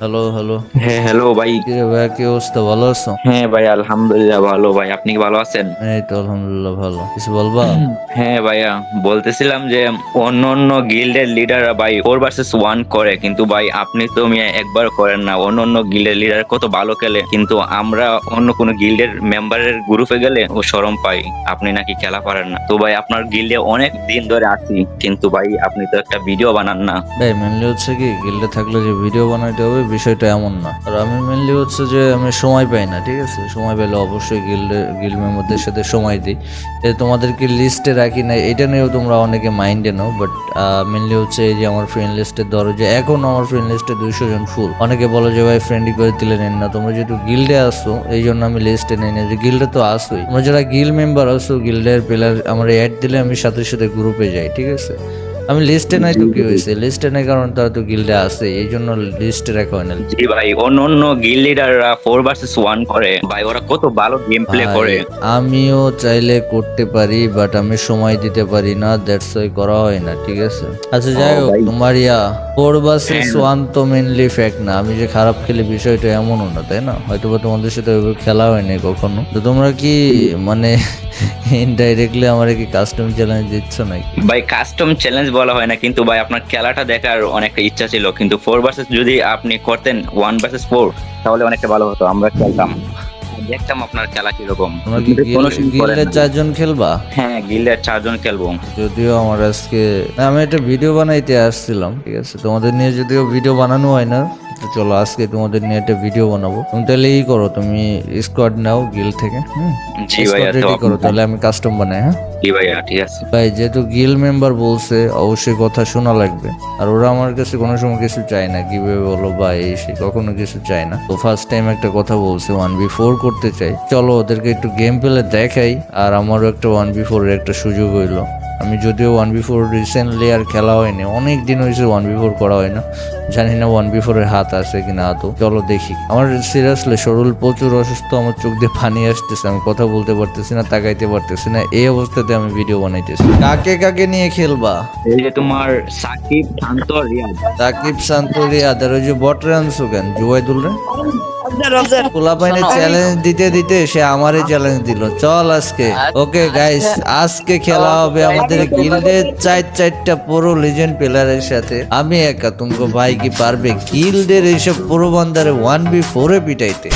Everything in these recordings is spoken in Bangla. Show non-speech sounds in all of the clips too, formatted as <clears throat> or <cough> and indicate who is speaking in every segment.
Speaker 1: হ্যালো হ্যালো
Speaker 2: হ্যাঁ হ্যালো ভাই।
Speaker 1: ভাই কি অবস্থা? ভালো আছো?
Speaker 2: হ্যাঁ ভাই আলহামদুলিল্লাহ ভালো ভাই। আপনি কি ভালো আছেন?
Speaker 1: এই তো আলহামদুলিল্লাহ ভালো। কিছু বলবা?
Speaker 2: হ্যাঁ ভাইয়া। বলতেছিলাম যে অন্য অন্য গিল্ডের লিডাররা ভাই ফোর ভার্সেস ওয়ান করে। কিন্তু ভাই আপনি তো মিয়া একবার করেন না। অন্য অন্য গিল্ডের লিডার কত ভালো খেলে। কিন্তু আমরা অন্য কোনো গিল্ডের মেম্বারের গ্রুপে গেলে ও শরম পাই। আপনি নাকি খেলা পারেন না। তো ভাই আপনার গিল্ডে অনেক দিন ধরে আছি। কিন্তু ভাই আপনি তো একটা ভিডিও বানান না।
Speaker 1: ভাই মেনলি হচ্ছে কি গিল্ডে থাকলে যে ভিডিও বানাইতে হবে বিষয়টা এমন না। আর আমি মেনলি হচ্ছে যে আমি সময় পাই না, ঠিক আছে? সময় পেলে অবশ্যই গিল্ডে গিল্ড মেম্বারদের সাথে সময় দিই। তোমাদেরকে লিস্টে রাখি না এটা নিয়েও তোমরা অনেকে মাইন্ডে নাও বাট মেনলি হচ্ছে এই যে আমার ফ্রেন্ড লিস্টে ধরো যে এখন আমার ফ্রেন্ড লিস্টে দুইশো জন ফুল অনেকে বলো যে, ভাই ফ্রেন্ডই করে দিলে নেন না। তোমরা যেহেতু গিল্ডে আসো এই জন্য আমি লিস্টে নেই না। যে গিল্ডে তো আসোই তোমরা যারা গিল্ড মেম্বার আসো গিল্ডের প্লেয়ার আমার অ্যাড দিলে আমি সাথে সাথে গ্রুপে যাই, ঠিক আছে? আমি লিস্টে নাই তো কি হয়েছে? লিস্টে নাই কারণ তারা তো গিল্ডে আছে এই জন্য লিস্টে রাখা হয় না
Speaker 2: জি ভাই অন্য অন্য গিল্ড লিডাররা ফোর ভার্সেস ওয়ান করে। ভাই ওরা কত ভালো গেম প্লে করে।
Speaker 1: আমিও চাইলে করতে পারি বাট আমি সময় দিতে পারি না দ্যাটস ওয়াই করা হয় না ঠিক আছে? আচ্ছা যাই হোক তোমার ইয়া ফোর ভার্সেস। ওয়ান তো মেনলি ফ্যাক্ট না। আমি যে খারাপ খেলি বিষয়টা এমনও না তাই না? হয়তো বা তোমাদের সাথে ওইভাবে খেলা হয়নি কখনো। তো তোমরা কি মানে <laughs> ইনডাইরেক্টলি আমার কি কাস্টম চ্যালেঞ্জ দিচ্ছ নাকি?
Speaker 2: ভাই কাস্টম চ্যালেঞ্জ বলা হয় না কিন্তু ভাই আপনার খেলাটা দেখার অনেকটা ইচ্ছা ছিল কিন্তু ফোর ভার্সেস যদি আপনি করতেন ওয়ান ভার্সেস ফোর তাহলে অনেকটা ভালো হতো আমরা খেলতাম। দেখতাম আপনার খেলা কীরকম।
Speaker 1: গিল্ডের চারজন খেলবা?
Speaker 2: হ্যাঁ গিল্ডের চারজন খেলব।
Speaker 1: যদিও আমার আজকে আমি একটা ভিডিও বানাইতে আসছিলাম ঠিক আছে? তোমাদের নিয়ে যদিও ভিডিও বানানো হয় না তো চলো আজকে তোমাদের নিয়ে একটা ভিডিও বানাবো। তুমি তাহলে এই করো তুমি স্কোয়াড নাও গিল থেকে হুম? রেডি করো তাহলে আমি কাস্টম বানাই হ্যাঁ?
Speaker 2: জি
Speaker 1: ভাই, যেহেতু গিল মেম্বার বলছে, অবশ্যই কথা শোনা লাগবে। আর ওরা আমার কাছে কোনো সময় কিছু চায় না, কীভাবে বলো, ভাই, সে কখনো কিছু চায় না। তো ফার্স্ট টাইম একটা কথা বলছে ওয়ান বি ফোর করতে চাই। চলো ওদেরকে একটু গেম পেলে দেখাই, আর আমারও একটা ওয়ান বি ফোর একটা সুযোগ হইল। আমি যদিও ওয়ান বি ফোর রিসেন্টলি আর খেলা হয়নি অনেক দিন হয়েছে ওয়ান বি ফোর করা হয় না। জানি না ওয়ান বি ফোর হাত আছে কিনা আদৌ। চলো দেখি। আমার সিরিয়াসলি শরীর প্রচুর অসুস্থ আমার চোখ দিয়ে পানি আসতেছে আমি কথা বলতে পারতেছি না তাকাইতে পারতেছি না। এই অবস্থাতে আমি ভিডিও বানাইতেছি। কাকে কাকে নিয়ে খেলবা?
Speaker 2: এই যে তোমার সাকিব শান্ত রিয়াজ
Speaker 1: সাকিব শান্তরি আদার ওই যে বট রানসু কেন? জুবাইদুল রে? পোলাপাইনে চ্যালেঞ্জ দিতে দিতে সে আমারই চ্যালেঞ্জ দিল। চল আজকে। ওকে গাইস আজকে খেলা হবে আমাদের গিল্ডের চার চারটা পুরো লিজেন্ড প্লেয়ারের সাথে। আমি একা তুমি ভাই কি পারবে? গিল্ডের এইসব পুরো বান্দারে ওয়ান বি ফোরে পিটাইতে।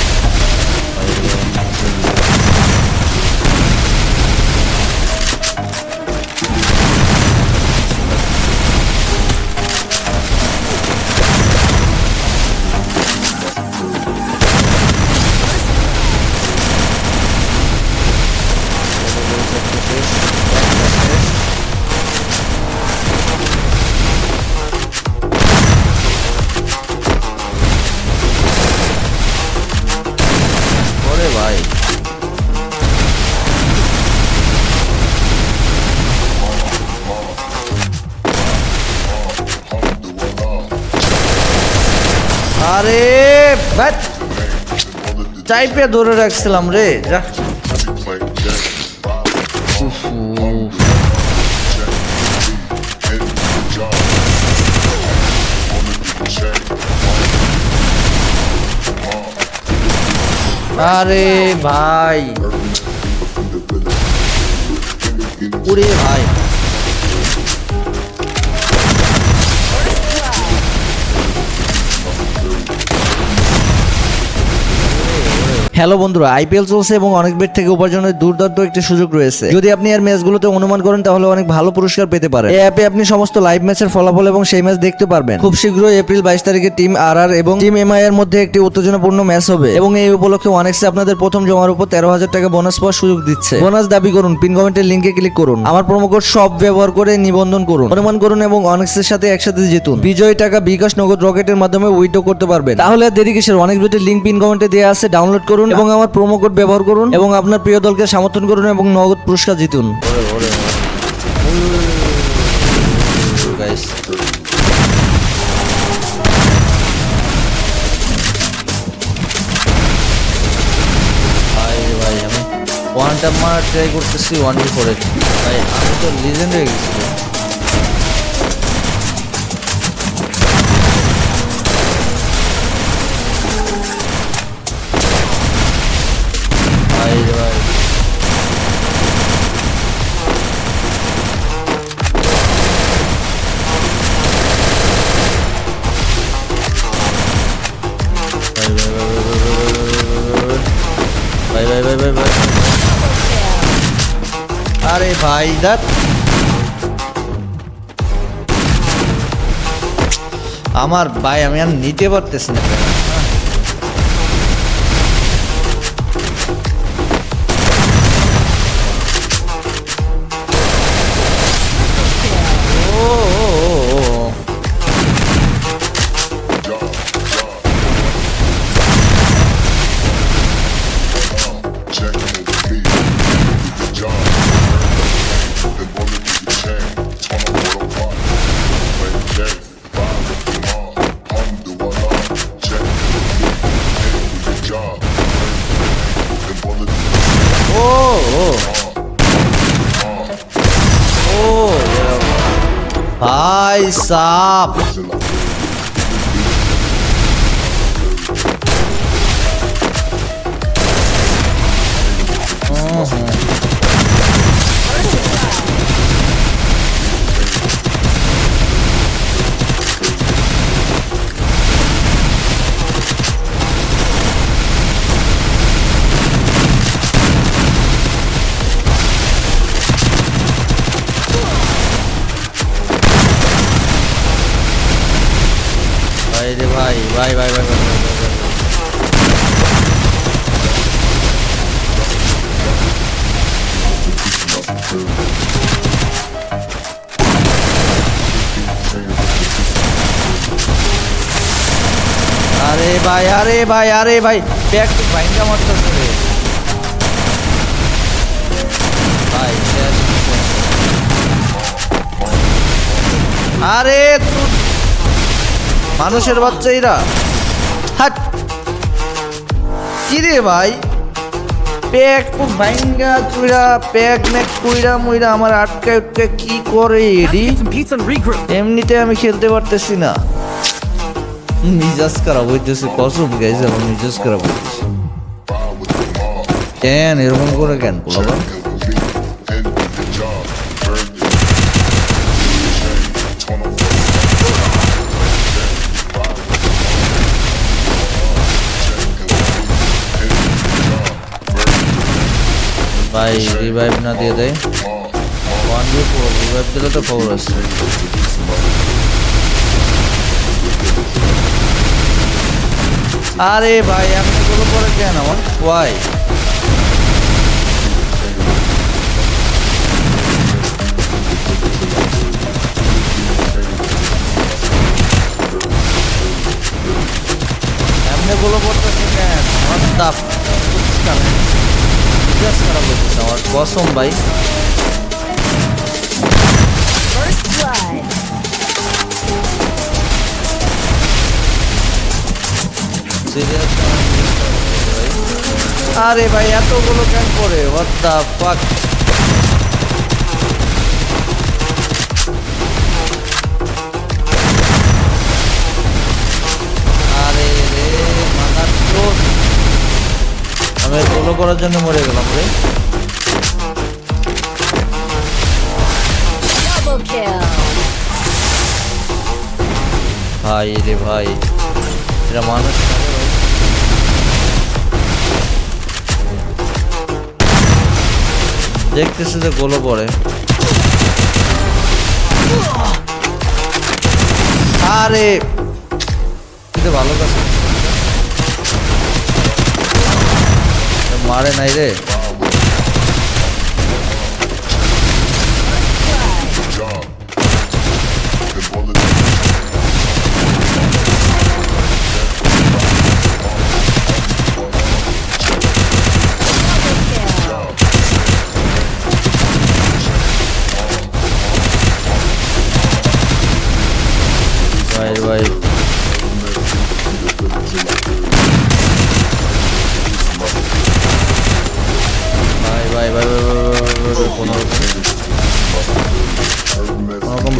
Speaker 1: আরে বাট টাইপে ধরে রাখছিলাম রে যা। আরে ভাই। উরে ভাই। হ্যালো বন্ধুরা আইপিএল চলছে এবং অনেক বেট থেকে উপার্জনের দুর্দান্ত একটি সুযোগ রয়েছে। যদি আপনি এর ম্যাচগুলোতে অনুমান করেন, তাহলে অনেক ভালো পুরস্কার পেতে পারেন। এই অ্যাপে আপনি সমস্ত লাইভ ম্যাচের ফলাফল এবং সেই ম্যাচ দেখতে পারবেন। খুব শীঘ্রই এপ্রিল বাইশ তারিখে টিম আর আর এবং টিম এমআই এর মধ্যে একটি উত্তেজনাপূর্ণ ম্যাচ হবে। এবং এই উপলক্ষে ওয়ানেক্সে আপনাদের প্রথম জমার উপর তেরো হাজার টাকা বোনাস পাওয়ার সুযোগ দিচ্ছে। বোনাস দাবি করুন পিন কমেন্টের লিঙ্কে ক্লিক করুন। আমার প্রোমো কোড সব ব্যবহার করে নিবন্ধন করুন। অনুমান করুন এবং অনেক্সের সাথে একসাথে জিতুন। বিজয়ী টাকা বিকাশ নগদ রকেটের মাধ্যমে উইথড্র করতে পারবেন। তাহলে দেরি কিসের? অনেক বেটের লিঙ্ক পিন কমেন্টে দেওয়া আছে ডাউনলোড করুন এবং আমার প্রোমো কোড ব্যবহার করুন। এবং আপনার প্রিয় দলকে সমর্থন করুন এবং নগদ পুরস্কার জিতুন। ওয়ানটা মার ট্রাই করতেছি ওয়ান বি ফোরে ভাই আমি তো লিজেন্ড হয়ে গেছি। ভাই দেখ। আমার ভাই আমি আর নিতে পারতেছি না। ভাই আরে ভাই আরে ভাই। ব্যাগ তো ভাইঙ্গা মারতেছে রে। ভাই আরে মানুষের বাচ্চা এরা হাট। কি রে ভাই? প্যাক ভাইঙ্গা চুইরা প্যাক ম্যাক কুইরা মুইরা আমার আটকা উটকা কি করে এডি? এমনিতে আমি খেলতে পারতেছি না। মিজাজ খারাপ হইতেছে কসম গাইছে আমার মিজাজ খারাপ হইতেছে. কেন এরকম করে কেন
Speaker 3: what
Speaker 1: ভাই রিভাইভ না দিয়ে দেয় ওয়ান বি রিভাইভ দিলে তো খবর আছে। আরে ভাই আপনি গুলো করে কেন? ওয়াই কেন? আমার। কসম ভাই। আরে ভাই এতগুলো কেন করে? দা ফাক আরে রে মাথার চোট আমি এগুলো করার জন্য মরে গেলাম রে। ভাই রে ভাই এটা মানুষ দেখতেছে যে গোলো পড়ে। আরে! কিন্তু ভালো কাজ মারে নাই রে।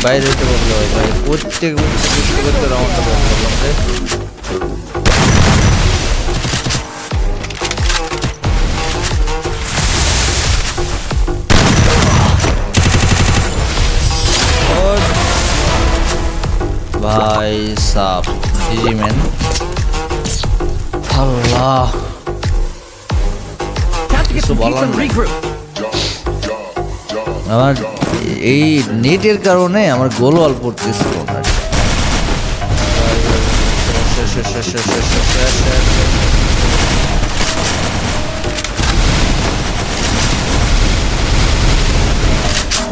Speaker 1: বাইরে হতে বলল ভাই। ভাই প্রত্যেক করতে রাউন্ডটা করলাম রে ভাই সাপ। জিজি ম্যান আল্লাহ।
Speaker 3: Job, job.
Speaker 1: আমার এই নেটের কারণে আমার গোল ওয়াল পড়তেছিল না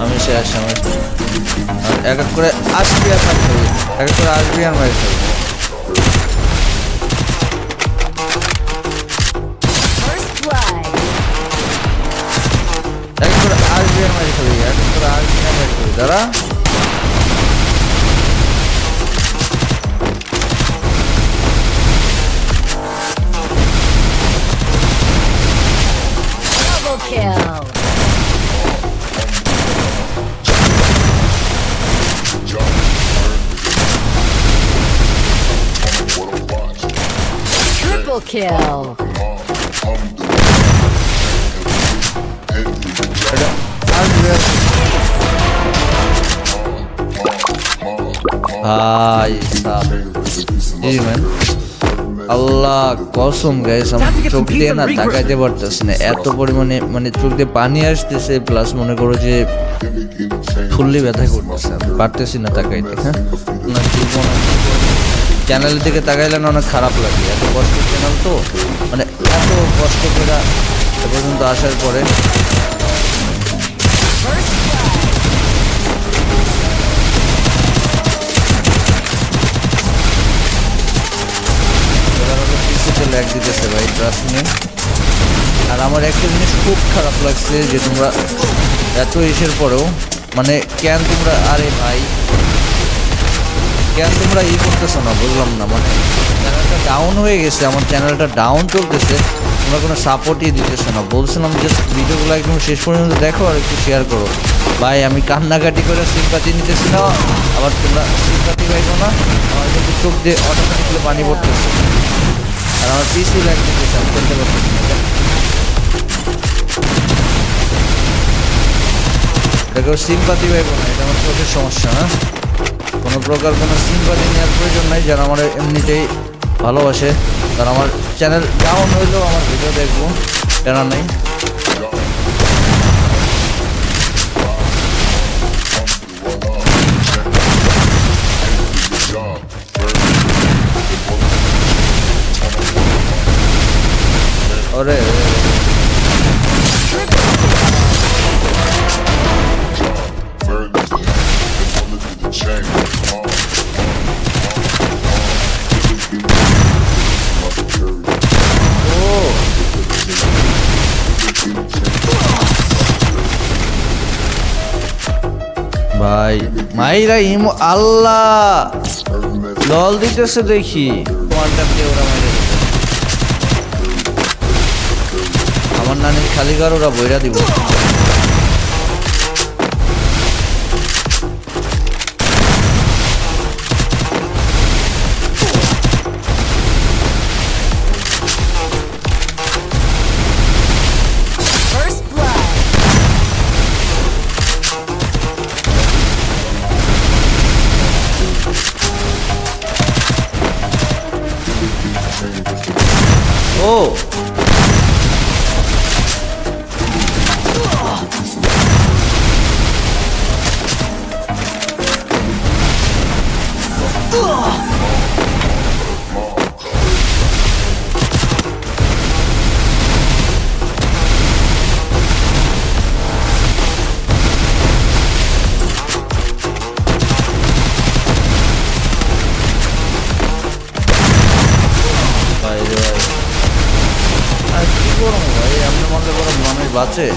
Speaker 1: আমি শেষ, আমি আর এক এক করে আসবি আর এক এক করে আসবি আর মারি আর মারি খাবি দাঁড়া
Speaker 4: Double kill. Triple kill.
Speaker 1: ভাই জি ম্যান আল্লাহ কসম গাইস আমার চোখ দিয়ে না তাকাইতে পারতেছে না। এত পরিমাণে মানে চোখ দিয়ে পানি আসতেছে প্লাস মনে করো যে ফুললি ব্যথা করতেছে পারতেছি না তাকাইতে হ্যাঁ? না জীবন চ্যানেলের দিকে তাকাইলে না অনেক খারাপ লাগে। এত কষ্ট চ্যানেল তো মানে এত কষ্ট করে এ পর্যন্ত আসার পরে ল্যাগ দিতেছে ভাই ট্রাস্ট মি আর আমার একটা জিনিস খুব খারাপ লাগছে যে তোমরা এত ইসের পরেও মানে কেন তোমরা, আরে ভাই, কেন তোমরা ই করতেছো না, বুঝলাম না মানে চ্যানেলটা ডাউন হয়ে গেছে, আমার চ্যানেলটা ডাউন চলতেছে, তোমরা কোনো সাপোর্টই দিতেছো না। বলছিলাম জাস্ট ভিডিওগুলো একদম শেষ পর্যন্ত দেখো আর একটু শেয়ার করো। ভাই, আমি কান্নাকাটি করে সিম্পাতি নিতেছি না, আবার তোমরা সিম্পাতি পাইবো না, আমার কিন্তু চোখ দিয়ে অটোমেটিকলি পানি পড়তেছে। আর আমার পিসি দিতেছে আমি করতে পারতেছি দেখো সিম্পাতি পাইবো না, এটা আমার চোখের সমস্যা না কোনো প্রকার কোনো সিম্পাতি নেওয়ার প্রয়োজন নাই, যারা আমার এমনিতেই ভালোবাসে। তারা আমার চ্যানেল ডাউন হইলেও আমার ভিডিও দেখব কেন নেই। ওরে ভাই মাইরা ইমো আল্লাহ। লল দিতেছে দেখি। ওয়ানটা দিয়ে ওরা মাইরা আমার নানির খালি গার ওরা বইরা দিব। মানুষ বাঁচে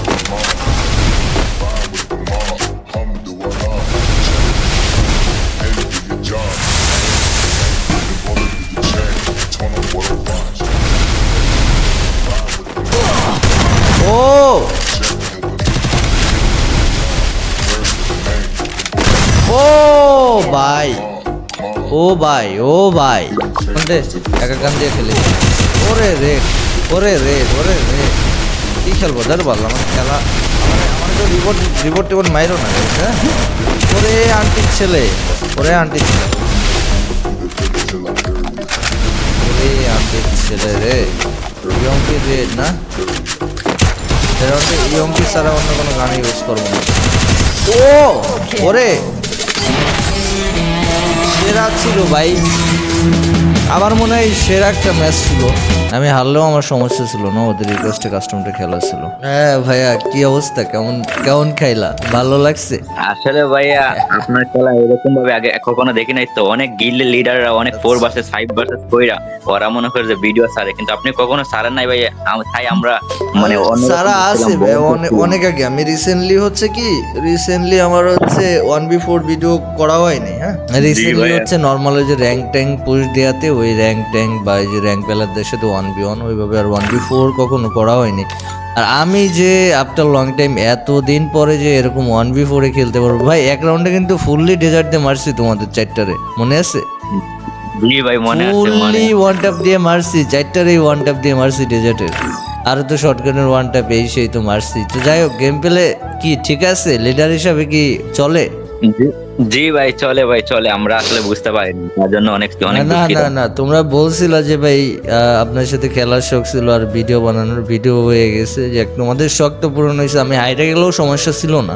Speaker 1: ও! ও ভাই। ও ভাই ও ভাই। দে একা কান দিয়ে খেলে। ওরে রে ওরে রে ওরে রে। কি খেলব, ধর বল, আমার খেলা আমার তো রিপোর্ট রিপোর্ট টিপোর্ট মাইরো না হ্যাঁ? ওরে আন্টির ছেলে, ওরে আন্টির ছেলে। ওরে আন্টির ছেলে রে ইয়ঙ্কি রে না? এর মধ্যে ইয়ঙ্কি ছাড়া অন্য কোনো গান ইউজ করব না। ও, ওরে! সেরা ছিল ভাই। আমার মনে হয় সেরা একটা ম্যাচ ছিল। আমি হারলেও আমার সমস্যা ছিল না ওদের রিকোয়েস্টে কাস্টমটা খেলা ছিল। হ্যাঁ ভাইয়া কি অবস্থা? কেমন কেমন খাইলা ভালো লাগছে?
Speaker 2: আসলে ভাইয়া আপনার খেলা এরকম ভাবে আগে কখনো দেখি নাই তো। অনেক গিল্ডের লিডাররা অনেক ফোর ভার্সেস ফাইভ ভার্সেস কইরা ওরা মনে করে যে ভিডিও সারে কিন্তু আপনি কখনো সারেন নাই ভাই আম- তাই আমরা মানে
Speaker 1: সারা আছে অনেক অনেক আগে। আমি রিসেন্টলি হচ্ছে কি রিসেন্টলি আমার হচ্ছে ওয়ান বি ফোর ভিডিও করা হয়নি হ্যাঁ? রিসেন্টলি হচ্ছে নর্মাল ওই যে র্যাঙ্ক ট্যাঙ্ক পুশ দেওয়াতে ওই র্যাঙ্ক ট্যাঙ্ক বা এই যে র্যাঙ্ক প্লেয়ারদের সাথে ওয়ান বি ওয়ান ওইভাবে আর ওয়ান বি ফোর কখনো করা হয়নি। আর আমি যে আফটার লং টাইম এত দিন পরে যে এরকম ওয়ান বি ফোরে খেলতে পারব ভাই এক রাউন্ডে কিন্তু ফুললি ডেজার্ট দিয়ে মারছি তোমাদের চারটারে। মনে আছে?
Speaker 2: ভাই মনে আছে
Speaker 1: ফুললি ওয়ান ট্যাপ দিয়ে মারছি চারটারই ওয়ান ট্যাপ দিয়ে মারছি ডেজার্টের আর তো শর্টগানের ওয়ান ট্যাপ এই সেই তো মারছি। তো যাই হোক গেম পেলে কি ঠিক আছে? লিডার হিসাবে কি চলে?
Speaker 2: জি- ভাই চলে ভাই চলে। আমরা আসলে বুঝতে পারিনি তার জন্য অনেক অনেক
Speaker 1: না না না তোমরা বলছিল যে ভাই আপনার সাথে খেলার শখ ছিল আর ভিডিও বানানোর ভিডিও হয়ে গেছে যে তোমাদের শখ তো পূরণ হয়েছে। আমি হাইটে গেলেও সমস্যা ছিল না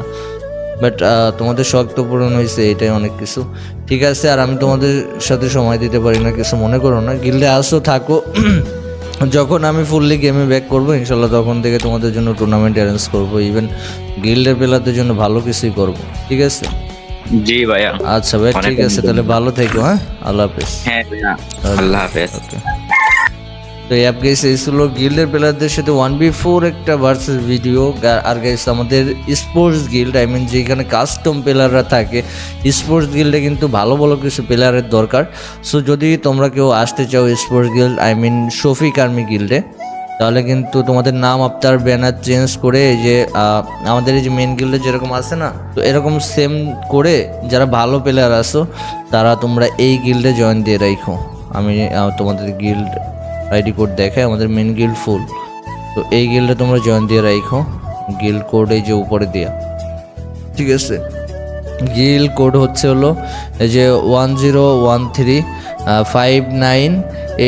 Speaker 1: বাট তোমাদের শখ তো পূরণ হয়েছে এটাই অনেক কিছু। ঠিক আছে আর আমি তোমাদের সাথে সময় দিতে পারি না কিছু মনে করো না। গিল্ডে আসো থাকো। <clears throat> যখন আমি ফুললি গেমে ব্যাক করব ইনশাল্লাহ তখন থেকে তোমাদের জন্য টুর্নামেন্ট অ্যারেঞ্জ করব ইভেন গিল্ডের প্লেয়ারদের জন্য ভালো কিছুই করব। ঠিক আছে?
Speaker 2: জি ভাইয়া।
Speaker 1: আচ্ছা ভাই ঠিক আছে তাহলে ভালো থেকো হ্যাঁ? আল্লাহ হাফেজ।
Speaker 2: হ্যাঁ ভাইয়া আল্লাহ হাফেজ।
Speaker 1: তো অ্যাপ গাইস এই ছিল গিল্ডের প্লেয়ারদের সাথে ওয়ান বি ফোর একটা ভার্সেস ভিডিও আর গাইস আমাদের স্পোর্টস গিল্ড আই মিন যেখানে কাস্টম প্লেয়াররা থাকে স্পোর্টস গিল্ডে কিন্তু ভালো ভালো কিছু প্লেয়ারের দরকার। সো যদি তোমরা কেউ আসতে চাও sports guild I mean Shafiq army গিল্ডে তাহলে কিন্তু তোমাদের নাম আপনার ব্যানার চেঞ্জ করে যে আমাদের এই যে মেন গিল্ডে যেরকম আছে না, তো এরকম সেম করে যারা ভালো প্লেয়ার আসো তারা তোমরা এই গিল্ডে জয়েন দিয়ে রাখো আমি তোমাদের গিল্ড আইডি কোড দেখায় আমাদের মেন গিল্ড ফুল তো এই গিল্ডে তোমরা জয়েন দিয়ে রাখো গিল্ড কোড এই যে উপরে দেওয়া ঠিক আছে? গিল কোড হচ্ছে হলো, এই যে one zero one three five nine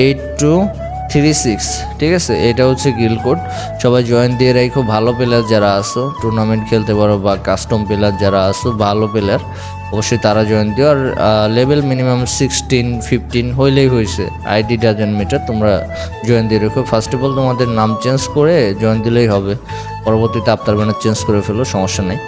Speaker 1: eight two three six, ঠিক আছে? এটা হচ্ছে গিল কোড। সবাই জয়েন দিয়ে রাখো। ভালো প্লেয়ার যারা আসো টুর্নামেন্ট খেলতে পারো বা কাস্টম প্লেয়ার যারা আসো ভালো প্লেয়ার অবশ্যই তারা জয়েন দিও। আর লেভেল মিনিমাম সিক্সটিন ফিফটিন হইলেই হয়েছে আইডি ডাজেন্ট মিটার তোমরা জয়েন দিয়ে রেখো। ফার্স্ট অফ অল তোমাদের নাম চেঞ্জ করে জয়েন দিলেই হবে। পরবর্তীতে আপনার ব্যানার চেঞ্জ করে ফেলো, সমস্যা নেই।